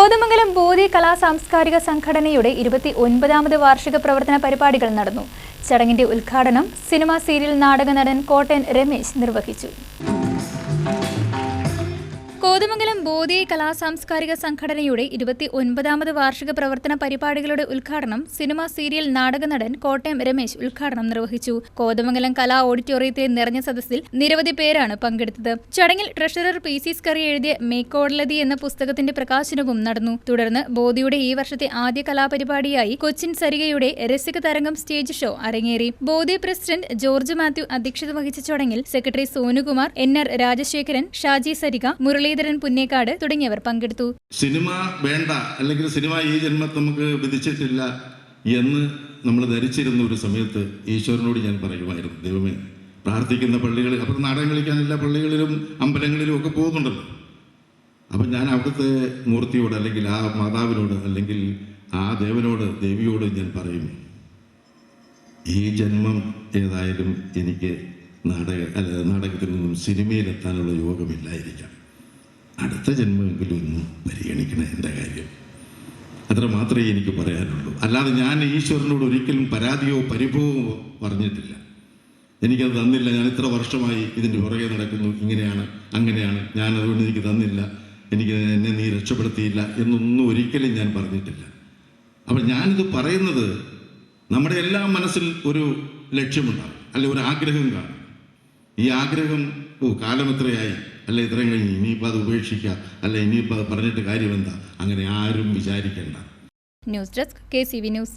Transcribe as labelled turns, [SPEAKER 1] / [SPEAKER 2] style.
[SPEAKER 1] കോതമംഗലം ബോധി കലാ സാംസ്കാരിക സംഘടനയുടെ ഇരുപത്തി ഒൻപതാമത് വാർഷിക പ്രവർത്തന പരിപാടികൾ നടന്നു. ചടങ്ങിന്റെ ഉദ്ഘാടനം സിനിമാ സീരിയൽ നാടക നടൻ കോട്ടൻ രമേശ് നിർവഹിച്ചു. കോതമംഗലം ബോധി കലാ സാംസ്കാരിക സംഘടനയുടെ ഇരുപത്തി ഒൻപതാമത് വാർഷിക പ്രവർത്തന പരിപാടികളുടെ ഉദ്ഘാടനം സിനിമ സീരിയൽ നാടക നടൻ കോട്ടയം രമേശ് ഉദ്ഘാടനം നിർവഹിച്ചു. കോതമംഗലം കലാ ഓഡിറ്റോറിയത്തിലെ നിറഞ്ഞ സദസ്സിൽ നിരവധി പേരാണ് പങ്കെടുത്തത്. ചടങ്ങിൽ ട്രഷറർ പി സി സ്കറി എഴുതിയ മേക്കോടലതി എന്ന പുസ്തകത്തിന്റെ പ്രകാശനവും നടന്നു. തുടർന്ന് ബോധിയുടെ ഈ വർഷത്തെ ആദ്യ കലാപരിപാടിയായി കൊച്ചിൻ സരികയുടെ രസിക തരംഗം സ്റ്റേജ് ഷോ അരങ്ങേറി. ബോധി പ്രസിഡന്റ് ജോർജ് മാത്യു അധ്യക്ഷത വഹിച്ച ചടങ്ങിൽ secretary Sonukumar N R Rajasekharan Shaji Sarika Muraleedharan Punnekkad തുടങ്ങിയവർ പങ്കെടുത്തു.
[SPEAKER 2] സിനിമ വേണ്ട അല്ലെങ്കിൽ സിനിമ ഈ ജന്മത്ത് നമുക്ക് വിധിച്ചിട്ടില്ല എന്ന് നമ്മൾ ധരിച്ചിരുന്ന ഒരു സമയത്ത് ഈശ്വരനോട് ഞാൻ പറയുമായിരുന്നു ദൈവമേ പ്രാർത്ഥിക്കുന്ന പള്ളികളിൽ അപ്പം നാടകം കളിക്കാൻ എല്ലാ പള്ളികളിലും അമ്പലങ്ങളിലും ഒക്കെ പോകുന്നുണ്ടല്ലോ. അപ്പം ഞാൻ അവിടുത്തെ മൂർത്തിയോട് അല്ലെങ്കിൽ ആ മാതാവിനോട് അല്ലെങ്കിൽ ആ ദേവനോട് ദേവിയോട് ഞാൻ പറയും ഈ ജന്മം ഏതായാലും എനിക്ക് നാടക അല്ല നാടകത്തിൽ നിന്നും സിനിമയിലെത്താനുള്ള യോഗമില്ലായിരിക്കാം. അടുത്ത ജന്മമെങ്കിലും ഒന്ന് പരിഗണിക്കണം എന്റെ കാര്യം. അത്ര മാത്രമേ എനിക്ക് പറയാനുള്ളൂ. അല്ലാതെ ഞാൻ ഈശ്വരനോട് ഒരിക്കലും പരാതിയോ പരിഭവമോ പറഞ്ഞിട്ടില്ല. എനിക്കത് തന്നില്ല. ഞാൻ ഇത്ര വർഷമായി ഇതിന്റെ പുറകെ നടക്കുന്നു. ഇങ്ങനെയാണ് അങ്ങനെയാണ്. ഞാൻ അതുകൊണ്ട് എനിക്ക് തന്നില്ല. എനിക്ക് എന്നെ നീ രക്ഷപ്പെടുത്തിയില്ല എന്നൊന്നും ഒരിക്കലും ഞാൻ പറഞ്ഞിട്ടില്ല. അപ്പോൾ ഞാനിത് പറയുന്നത് നമ്മുടെ എല്ലാ മനസ്സിൽ ഒരു ലക്ഷ്യമുണ്ടാകും. അല്ലെ ഒരു ആഗ്രഹം കാണും. ഈ ആഗ്രഹം ഓ കാലം എത്രയായി അല്ല ഇത്രയും കഴിഞ്ഞ് ഇനിയിപ്പോൾ അത് ഉപേക്ഷിക്കുക അല്ല ഇനിയിപ്പോൾ അത് പറഞ്ഞിട്ട് കാര്യമെന്താ? അങ്ങനെ ആരും വിചാരിക്കേണ്ട.
[SPEAKER 1] News desk K C V news.